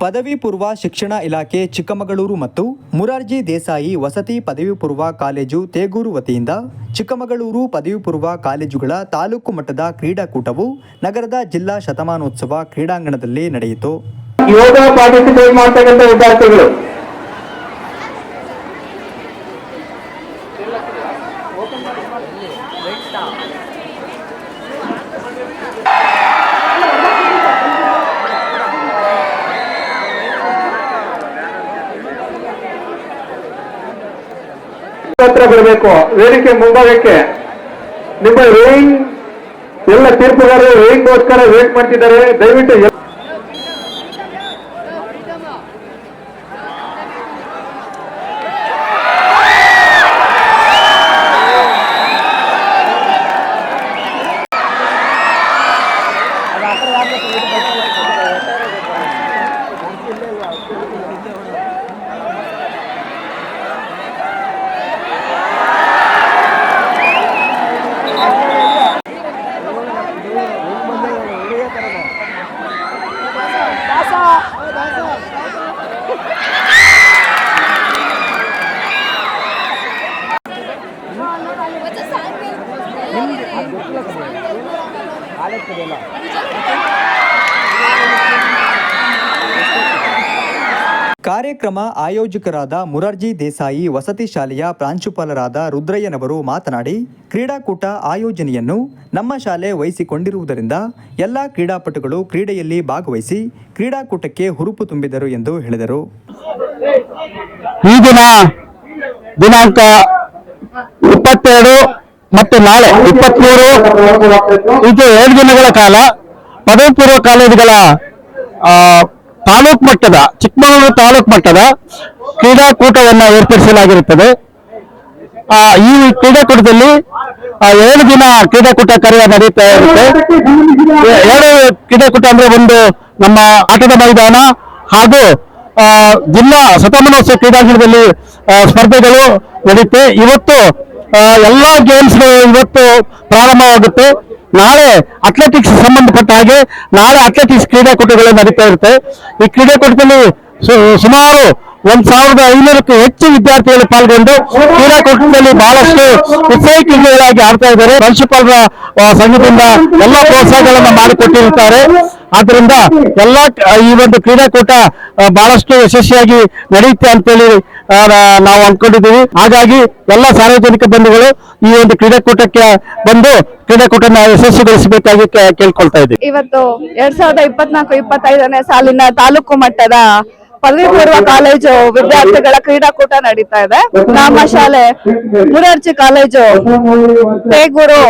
ಪದವಿ ಪೂರ್ವ ಶಿಕ್ಷಣ ಇಲಾಖೆ ಚಿಕ್ಕಮಗಳೂರು ಮತ್ತು ಮುರಾರ್ಜಿ ದೇಸಾಯಿ ವಸತಿ ಪದವಿ ಪೂರ್ವ ಕಾಲೇಜು ತೇಗೂರು ವತಿಯಿಂದ ಚಿಕ್ಕಮಗಳೂರು ಪದವಿ ಪೂರ್ವ ಕಾಲೇಜುಗಳ ತಾಲೂಕು ಮಟ್ಟದ ಕ್ರೀಡಾಕೂಟವು ನಗರದ ಜಿಲ್ಲಾ ಶತಮಾನೋತ್ಸವ ಕ್ರೀಡಾಂಗಣದಲ್ಲಿ ನಡೆಯಿತು. ಯೋಗ ಪಾರ್ಟಿಸಿಪೇಟ್ ಮಾಡ್ತಕ್ಕಂಥ ವಿದ್ಯಾರ್ಥಿಗಳು ಹತ್ರ ಬರಬೇಕು ವೇದಿಕೆ ಮುಂಭಾಗಕ್ಕೆ ನಿಮ್ಮ ರೇಯಿಂಗ್ ಎಲ್ಲ ತೀರ್ಪುಗಾರರು ರೇಯಿಂಗ್ಗೋಸ್ಕರ ವೇಟ್ ಮಾಡ್ತಿದ್ದಾರೆ ದಯವಿಟ್ಟು ಕಾರ್ಯಕ್ರಮ ಆಯೋಜಕರಾದ ಮುರಾರ್ಜಿ ದೇಸಾಯಿ ವಸತಿ ಶಾಲೆಯ ಪ್ರಾಂಶುಪಾಲರಾದ ರುದ್ರಯ್ಯನವರು ಮಾತನಾಡಿ ಕ್ರೀಡಾಕೂಟ ಆಯೋಜನೆಯನ್ನು ನಮ್ಮ ಶಾಲೆ ವಹಿಸಿಕೊಂಡಿರುವುದರಿಂದ ಎಲ್ಲ ಕ್ರೀಡಾಪಟುಗಳು ಕ್ರೀಡೆಯಲ್ಲಿ ಭಾಗವಹಿಸಿ ಕ್ರೀಡಾಕೂಟಕ್ಕೆ ಹುರುಪು ತುಂಬಿದರು ಎಂದು ಹೇಳಿದರು. ಈ ದಿನ ದಿನಾಂಕ ಇಪ್ಪತ್ತೆರಡು ಮತ್ತು ನಾಳೆ ಇಪ್ಪತ್ಮೂರು, ಇದು ಎರಡು ದಿನಗಳ ಕಾಲ ಪದವಿ ಪೂರ್ವ ಕಾಲೇಜುಗಳ ತಾಲೂಕು ಮಟ್ಟದ, ಚಿಕ್ಕಮಗಳೂರು ತಾಲೂಕು ಮಟ್ಟದ ಕ್ರೀಡಾಕೂಟವನ್ನು ಏರ್ಪಡಿಸಲಾಗಿರುತ್ತದೆ. ಈ ಕ್ರೀಡಾಕೂಟದಲ್ಲಿ ಏಳು ದಿನ ಕ್ರೀಡಾಕೂಟ ಕಾರ್ಯ ನಡೆಯುತ್ತಾ ಇರುತ್ತೆ. ಏಳು ಕ್ರೀಡಾಕೂಟ ಅಂದ್ರೆ ಒಂದು ನಮ್ಮ ಆಟದ ಮೈದಾನ ಹಾಗೂ ಜಿಲ್ಲಾ ಶತಮಾನೋತ್ಸವ ಕ್ರೀಡಾಂಗಣದಲ್ಲಿ ಸ್ಪರ್ಧೆಗಳು ನಡೆಯುತ್ತೆ ಇವತ್ತು ಎಲ್ಲಾ ಗೇಮ್ಸ್ಗಳು ಇವತ್ತು ಪ್ರಾರಂಭವಾಗುತ್ತೆ ನಾಳೆ ಅಥ್ಲೆಟಿಕ್ಸ್ ಸಂಬಂಧಪಟ್ಟ ಹಾಗೆ ನಾಳೆ ಅಥ್ಲೆಟಿಕ್ಸ್ ಕ್ರೀಡಾಕೂಟಗಳು ನಡೀತಾ ಇರುತ್ತೆ. ಈ ಕ್ರೀಡಾಕೂಟದಲ್ಲಿ ಸುಮಾರು ಒಂದ್ ಸಾವಿರದ ಐನೂರಕ್ಕೂ ಹೆಚ್ಚು ವಿದ್ಯಾರ್ಥಿಗಳು ಪಾಲ್ಗೊಂಡು ಕ್ರೀಡಾಕೂಟದಲ್ಲಿ ಬಹಳಷ್ಟು ಉತ್ಸಾಹಿ ಕ್ರೀಡೆಗಳಾಗಿ ಆಡ್ತಾ ಇದ್ದಾರೆ. ಪ್ರಾಂಶುಪಾಲರ ಸಂಘದಿಂದ ಎಲ್ಲ ಪ್ರೋತ್ಸಾಹಗಳನ್ನು ಮಾಡಿಕೊಟ್ಟಿರುತ್ತಾರೆ. ಆದ್ರಿಂದ ಎಲ್ಲಾ ಈ ಒಂದು ಕ್ರೀಡಾಕೂಟ ಬಹಳಷ್ಟು ಯಶಸ್ವಿಯಾಗಿ ನಡೆಯುತ್ತೆ ಅಂತೇಳಿ ನಾವು ಅನ್ಕೊಂಡಿದ್ದೀವಿ. ಹಾಗಾಗಿ ಎಲ್ಲ ಸಾರ್ವಜನಿಕ ಬಂಧುಗಳು ಈ ಒಂದು ಕ್ರೀಡಾಕೂಟಕ್ಕೆ ಬಂದು ಕ್ರೀಡಾಕೂಟನ ಯಶಸ್ವಿಗೊಳಿಸಬೇಕಾಗಿ ಕೇಳ್ಕೊಳ್ತಾ ಇದ್ದೀವಿ. ಇವತ್ತು ಎರಡ್ ಸಾವಿರದ ಇಪ್ಪತ್ನಾಲ್ಕು, ಇಪ್ಪತ್ತೈದನೇ ಸಾಲಿನ ತಾಲೂಕು ಮಟ್ಟದ ಪದವಿ ಪೂರ್ವ ಕಾಲೇಜು ವಿದ್ಯಾರ್ಥಿಗಳ ಕ್ರೀಡಾಕೂಟ ನಡೀತಾ ಇದೆ. ನಮ್ಮ ಶಾಲೆ ಮುರಾರ್ಜಿ ಕಾಲೇಜು ತೇಗೂರು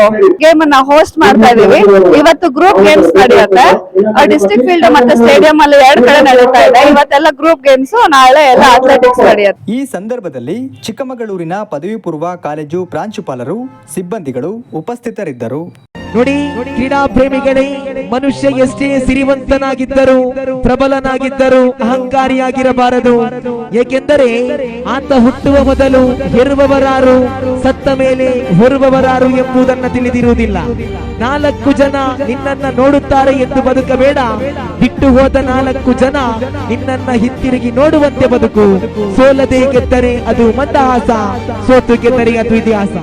ಗೇಮ್ ಅನ್ನ ಹೋಸ್ಟ್ ಮಾಡ್ತಾ ಇದೀವಿ. ಇವತ್ತು ಗ್ರೂಪ್ ಗೇಮ್ಸ್ ನಡೆಯುತ್ತೆ. ಡಿಸ್ಟ್ರಿಕ್ಟ್ ಫೀಲ್ಡ್ ಮತ್ತೆ ಸ್ಟೇಡಿಯಂ ಅಲ್ಲಿ ಎರಡ್ ಕಡೆ ನಡೀತಾ ಇದೆ. ಇವತ್ತೆಲ್ಲ ಗ್ರೂಪ್ ಗೇಮ್ಸ್ ನಾಳೆ ಎಲ್ಲ ಅಥ್ಲೆಟಿಕ್ಸ್ ನಡೆಯುತ್ತೆ. ಈ ಸಂದರ್ಭದಲ್ಲಿ ಚಿಕ್ಕಮಗಳೂರಿನ ಪದವಿ ಪೂರ್ವ ಕಾಲೇಜು ಪ್ರಾಂಶುಪಾಲರು ಸಿಬ್ಬಂದಿಗಳು ಉಪಸ್ಥಿತರಿದ್ದರು. ನೋಡಿ ಕ್ರೀಡಾ ಪ್ರೇಮಿಗಳೇ ಮನುಷ್ಯ ಎಷ್ಟೇ ಸಿರಿವಂತನಾಗಿದ್ದರು, ಪ್ರಬಲನಾಗಿದ್ದರು, ಅಹಂಕಾರಿಯಾಗಿರಬಾರದು. ಏಕೆಂದರೆ, ಆತ ಹುಟ್ಟುವ ಮೊದಲು ಹೆರುವವರಾರು, ಸತ್ತ ಮೇಲೆ ಹೊರುವವರಾರು ಎಂಬುದನ್ನ ತಿಳಿದಿರುವುದಿಲ್ಲ. ನಾಲ್ಕು ಜನ ನಿನ್ನನ್ನ ನೋಡುತ್ತಾರೆ ಎಂದು ಬದುಕಬೇಡ. ಬಿಟ್ಟು ಹೋದ ನಾಲ್ಕು ಜನ ನಿನ್ನನ್ನ ಹಿಂತಿರುಗಿ ನೋಡುವಂತೆ ಬದುಕು. ಸೋಲದೆ ಗೆದ್ದರೆ ಅದು ಮಂದಹಾಸ ಸೋತು ಗೆದ್ದರೆ ಅದು ಇತಿಹಾಸ.